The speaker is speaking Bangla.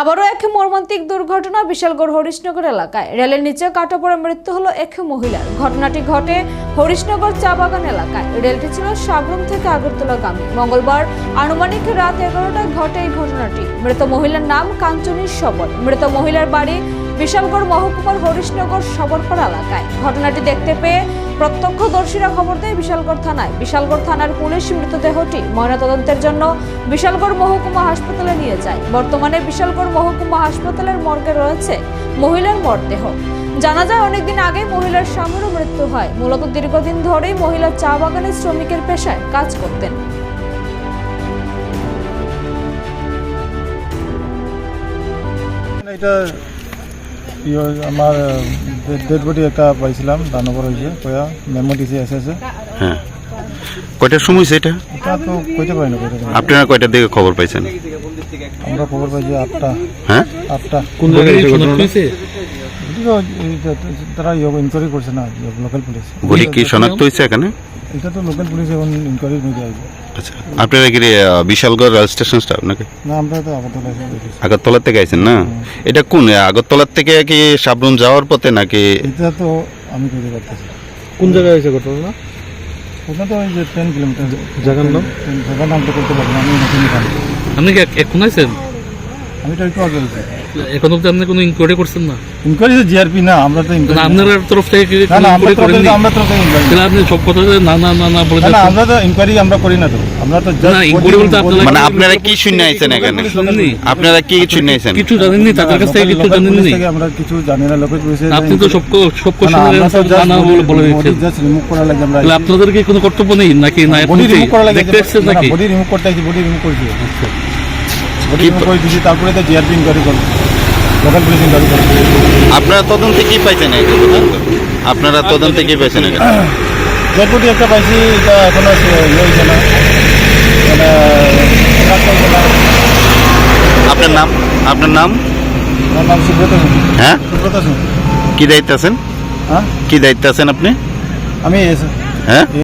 আবারও এক মর্মান্তিক দুর্ঘটনা বিশালগড় হরিশনগর এলাকায়। রেলের নিচে কাটা পড়ে মৃত্যু হলো এক মহিলার। ঘটনাটি ঘটে হরিশনগর চা বাগান এলাকায়। রেলটি ছিল সাবরুম থেকে আগরতলাগামী মঙ্গলবার আনুমানিক রাত এগারোটায় ঘটে এই ঘটনাটি। মৃত মহিলার নাম কাঞ্চনী সবল। মৃত মহিলার বাড়ি বিশালগড় মহকুমার হরিশনগর সবরপাড়া এলাকায়। ঘটনাটি দেখতে পেয়ে প্রত্যক্ষদর্শীরা খবর দেয় বিশালগড় থানায়। বিশালগড় থানার পুলিশ মৃতদেহটি ময়নাতদন্তের জন্য বিশালগড় মহকুমা হাসপাতালে নিয়ে যায়। বর্তমানে বিশালগড় মহকুমা হাসপাতালের মর্গে রয়েছে মহিলার মরদেহ। জানা যায়, অনেকদিন আগে মহিলার স্বামীরও মৃত্যু হয়। মূলত দীর্ঘদিন ধরেই মহিলা চা বাগানে শ্রমিকের পেশায় কাজ করতেন। এটা আমার ডেড বডি একটা পাইছিলাম দানবর হয়েছে কয়া মেমো দিছে এসে এসে হ্যাঁ। কয়টার সময় সেটা এটা? তো কইতে পারি না কইতে পারি না। আপনারা কয়টার দিকে খবর পাইছেন আমরা খবর পাইছি আটটা। হ্যাঁ? আটটা। কোন তারা ইনকোয়ারি করছে না লোকাল পুলিশ বডি কি শনাক্ত হয়েছে এখানে? এটা তো লোকাল পুলিশ এখন ইনকোয়ারি নিয়ে আসবে। আচ্ছা। আপনারা কি আহ, বিশালগড় রেল স্টেশন স্টাফ নাকি? না আমরা তো আগরতলা এসে দেখেছি। আগরতলার থেকে আইছেন না? এটা কোন আগরতলার থেকে কি সাবরুম যাওয়ার পথে নাকি? এটা তো আমি কইতে পারতেছি কোন জায়গায় হয়েছে ঘটনাটা? ওটা তো ওই যে টেন কিলোমিটার জায়গার নাম? জায়গার নাম তো করতে পারব না আমি নতুন জানি আপনি কি এক- এখন আছেন আমি তো একটু আগে হয়েছি এখন অব্দি আপনি কোনো ইনকোয়ারি করছেন না? ইনকোয়ারি তো জিআরপি না আমরা তো না আপনার তরফ থেকে কি না না আমরা ইনকোয়ারি তো আমরা তো ইনকোয়ারি তাহলে আপনি সব কথা না না না না বলে না না আমরা তো ইনকোয়ারি আমরা করি না তো। আমরা তো না, inquiry বলতে আপনারা- মানে আপনারা কি শুনে আইছেন এখানে? আপনারা কি শুনে আইছেন কিছু জানেননি? তাদের কাছ থেকে কিছু আমরা কিছু জানি না পুলিশে আপনি তো সব সব কোশ্চেনের অ্যান্সার না না বলে বলে দিচ্ছেন জাস্ট রিমুভ করা লাগে আমরা তাহলে আপনাদের কি কোনো কর্তব্য নেই? নাকি না আপনি বডি রিমুভ করা লাগে দেখতে এসছেন নাকি? বডি রিমুভ করতে আইছি বডি রিমুভ করছি আচ্ছা। করে তারপরে তো জিআরপি ইনকোয়ারি করবে লোকাল পুলিশ ইনকোয়ারি করবে আপনারা তদন্তে কি পাইছেন আপনারা তদন্তে কি পাইছেন ডেড একটা পাইছি এটা এখনও ইয়ে হয়েছে না। মানে আপনার নাম? আপনার নাম? আমার নাম সুব্রত হ্যাঁ? সুব্রত কি দায়িত্ব আছেন? হ্যাঁ? কি দায়িত্ব আছেন আপনি? আমি হ্যাঁ?